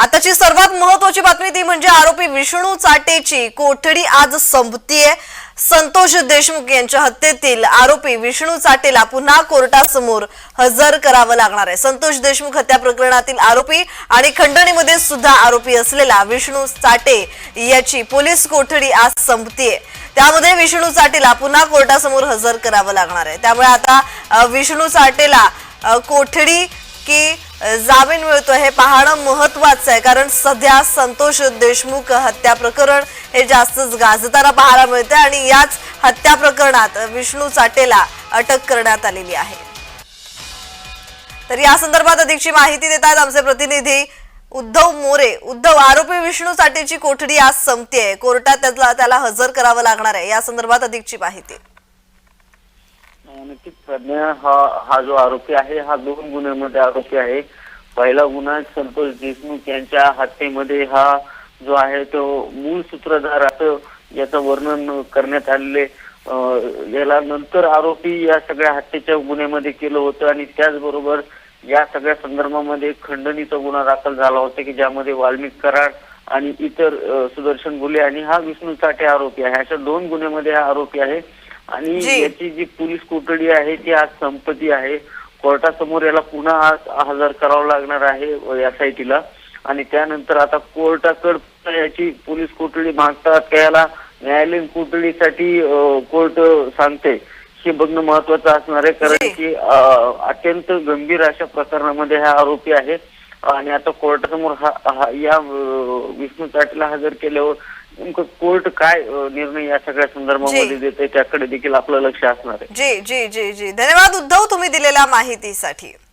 आताची सर्वात महत्वाची बातमी ती म्हणजे आरोपी विष्णू चाटेची कोठडी आज संपतीये. संतोष देशमुख यांच्या हत्येतील आरोपी विष्णू चाटेला पुन्हा कोर्टासमोर हजर करावं लागणार आहे. संतोष देशमुख हत्या प्रकरणातील आरोपी आणि खंडणीमध्ये सुद्धा आरोपी असलेला विष्णू चाटे याची पोलीस कोठडी आज संपतीये. त्यामध्ये विष्णू चाटेला पुन्हा कोर्टासमोर हजर करावं लागणार आहे. त्यामुळे आता विष्णू चाटेला कोठडी की जामीन मिळतो हे पाहणं महत्वाचं आहे. कारण सध्या संतोष देशमुख हत्या प्रकरण हे जास्तच गाजताना पाहायला मिळते आणि याच हत्या प्रकरणात विष्णू चाटेला अटक करण्यात आलेली आहे. तर या संदर्भात अधिकची माहिती देत आहेत आमचे प्रतिनिधी उद्धव मोरे. उद्धव आरोपी विष्णू चाटेची कोठडी आज संपतीये. कोर्टात त्याला त्याला हजर करावं लागणार आहे. या संदर्भात अधिकची माहिती. नक्कीच प्रज्ञा हा हा जो आरोपी आहे हा दोन गुन्ह्यामध्ये आरोपी आहे. पहिला गुन्हा संतोष देशमुख यांच्या हत्येमध्ये हा जो आहे तो मूळ सूत्रधार असं याचं वर्णन करण्यात आलेले याला नंतर आरोपी या सगळ्या हत्येच्या गुन्ह्यामध्ये केलं होतं आणि त्याचबरोबर या सगळ्या संदर्भामध्ये खंडणीचा गुन्हा दाखल झाला होता की ज्यामध्ये वाल्मिक कराड आणि इतर सुदर्शन गुले आणि हा विष्णू चाटे आरोपी आहे. अशा दोन गुन्ह्यामध्ये हा आरोपी आहे. आणि जी. याची जी पोलीस कोठडी आहे ती आज संपत्ती आहे कोर्टासमोर याला पुन्हा आज हजर करावं लागणार आहे एसआयटीला आणि त्यानंतर आता कोर्टाकडे याची पोलीस कोठडी मागतात का याला न्यायालयीन कोठडीसाठी कोर्ट सांगते हे बघणं महत्वाचं असणार आहे. कारण की अत्यंत गंभीर अशा प्रकरणामध्ये हा आरोपी आहे आणि आता कोर्टासमोर हा या विष्णू चाटीला हजर केल्यावर नेमकं कोर्ट काय निर्णय या सगळ्या संदर्भामध्ये. देते त्याकडे देखील आपलं लक्ष असणार आहे. जी जी जी जी. धन्यवाद उद्धव तुम्ही दिलेल्या माहितीसाठी.